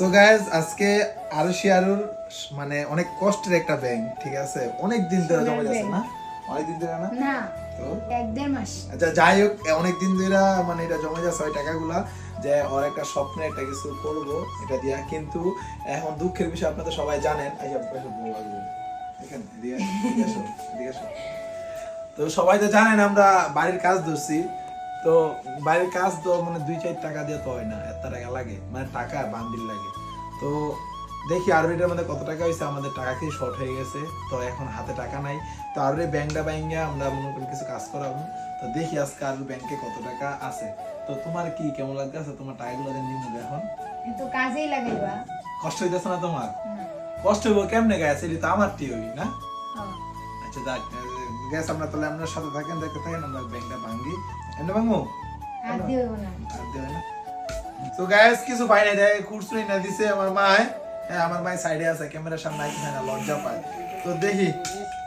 So guys আজকে আরুষি আরুর মানে অনেক কষ্টের একটা ব্যাংক ঠিক আছে? অনেক দিন ধরে জমা যাচ্ছে না? অনেক দিন ধরে না? না তো? এক দেড় মাস। আচ্ছা যাই হোক অনেক দিন ধরে মানে এটা জমা যাচ্ছে ওই টাকাগুলা যে ওর একটা স্বপ্নে একটা কিছু করব এটা দিয়া। কিন্তু এখন দুঃখের বিষয় আপনারা সবাই জানেন। এই লাগবে। তো সবাই তো জানেন আমরা বাড়ির কাজ ধরছি। তো বাড়ির কাজ তো মানে দুই চার টাকা দিয়ে তো হয় না এত টাকা লাগে মানে টাকা বান্ডিল লাগে। তো দেখি আরবিটার মধ্যে কত টাকা হয়েছে আমাদের টাকা কি শর্ট হয়ে গেছে তো এখন হাতে টাকা নাই। তো আরবি ব্যাংকটা ব্যাংকে আমরা মনে করি কিছু কাজ করাবো। তো দেখি আজকে আরবি ব্যাংকে কত টাকা আছে। তো তোমার কি কেমন লাগতেছে? তোমার টাকাগুলো দিয়ে নিমু এখন তো কাজেই লাগাইবা কষ্ট হইতেছে না তোমার? কষ্ট হইব কেমনে গেছে এটা তো আমার টি হই না? হ্যাঁ। আচ্ছা যাক গ্যাস আমরা তাহলে আপনার সাথে থাকেন দেখতে থাকেন আমরা ব্যাংকটা ভাঙ্গি। এমনি ভাঙবো? আর দিও না। আর দেবে না। তো গ্যাস কিছু পাই নাই দেয় কুরসুনি না দিছে আমার মা হ্যাঁ আমার মাই সাইডে আছে ক্যামেরার সামনে হয় না লজ্জা পায়। তো দেখি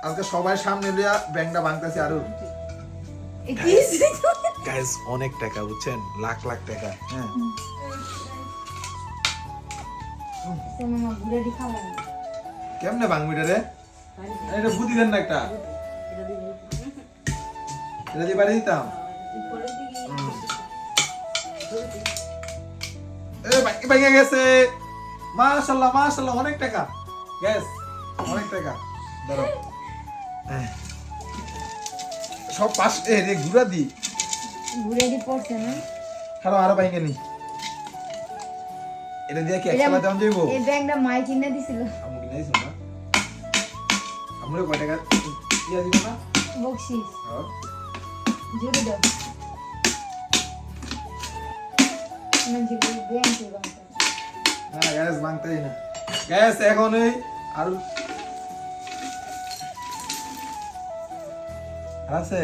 আজকে সবাই সামনে লিয়া ব্যাংকটা ভাঙতেছে আরও। গাইস অনেক টাকা বুঝছেন? লাখ লাখ টাকা হ্যাঁ। না কেমনে ভাঙবিটা রে? এটা বুদ্ধি দেন না একটা। এটা দিয়ে বাড়ি দিতাম? ভেঙে গেছে। মাশাআল্লাহ মাশাআল্লাহ অনেক টাকা। গ্যাস অনেক টাকা। ধরো। সব পাশ এ রে ঘুরা দি। ঘুরে দি পড়ছে না। আরও আরও ভেঙে নি। এটা দিয়ে কি একসাথে দাম যাইবো এই ব্যাগটা মাই কিনে দিছিল। আমু কিনে দিছো না। আমুরে কয় টাকা? দিয়া দিব না? বকশিস। হ্যাঁ। জুড়ে দাও। ব্যাংক ব্যাংক না গ্যাস ভাঙতেই না। গ্যাস এখন এই আর আছে?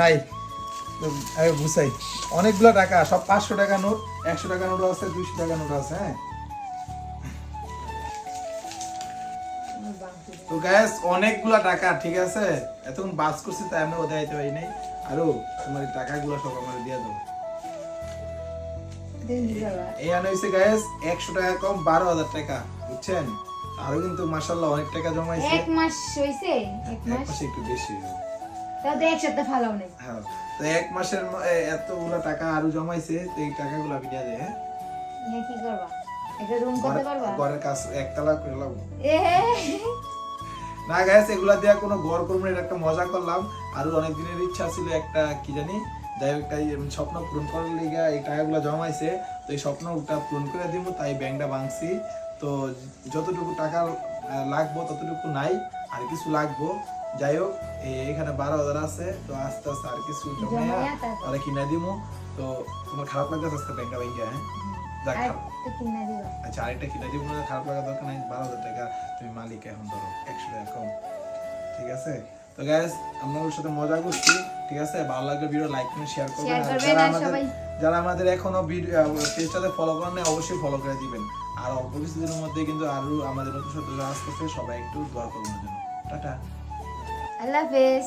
নাই। বুঝাই অনেকগুলো টাকা সব পাঁচশো টাকা নোট একশো টাকা নোট আছে দুইশো টাকা নোট আছে হ্যাঁ? তো গ্যাস অনেকগুলো টাকা ঠিক আছে? এতক্ষণ বাস করছি তাই আমি ওদের আইতে পারি নাই। আরও তোমার টাকাগুলো সব আমার দিয়ে দাও। এই আনে হয়েছে গ্যাস একশো টাকা কম বারো হাজার টাকা বুঝছেন? আরও কিন্তু মাসাল্লাহ অনেক টাকা জমাইছে। এক মাস হইছে? এক মাস? একটু বেশি তাও এক সপ্তাহ ফালাও নাই। হ্যাঁ তো এক মাসের এতগুলো টাকা আরও জমাইছে তো এই টাকাগুলো আমি দিয়ে দেয় হ্যাঁ? কি করবা? একটা রুম করতে ঘরে- পারবা? ঘরের কাজ একতলা করে লাগবো এ না গ্যাস এগুলা দিয়ে কোনো ঘর করব এটা একটা মজা করলাম। আরও অনেক দিনের ইচ্ছা ছিল একটা কি জানি যাই হোক তাই স্বপ্ন পূরণ করার লিগা এই টাকাগুলো জমাইছে। তো এই স্বপ্নটা পূরণ করে দিব তাই ব্যাংকটা ভাঙছি। তো যতটুকু টাকা লাগবো ততটুকু নাই আর কিছু লাগবো। যাই হোক এই- এখানে বারো হাজার আছে তো আস্তে আস্তে আর কিছু জমাইয়া আর কিনে দিব তো তোমার খারাপ লাগতেছে আজকে ব্যাংকটা ভাঙিয়া হ্যাঁ? দিবা। আচ্ছা আরেকটা কিনে দিব না খারাপ লাগা দরকার নাই বারো হাজার টাকা তুমি মালিক এখন ধরো একশো টাকা কম। ঠিক আছে? তো গ্যাস আমরা ওর সাথে মজা করছি ঠিক আছে? ভালো লাগলে ভিডিও লাইক করে শেয়ার করবেন যারা আমাদের যারা আমাদের এখনও ভিডিও পেজটাতে ফলো করেন নাই, অবশ্যই ফলো করে দিবেন। আর অল্প কিছুদিনের মধ্যে কিন্তু আরও আমাদের নতুন সদস্য আসতেছে সবাই একটু দোয়া করবেন জন্য। টাটা। আল্লাহ হাফেজ।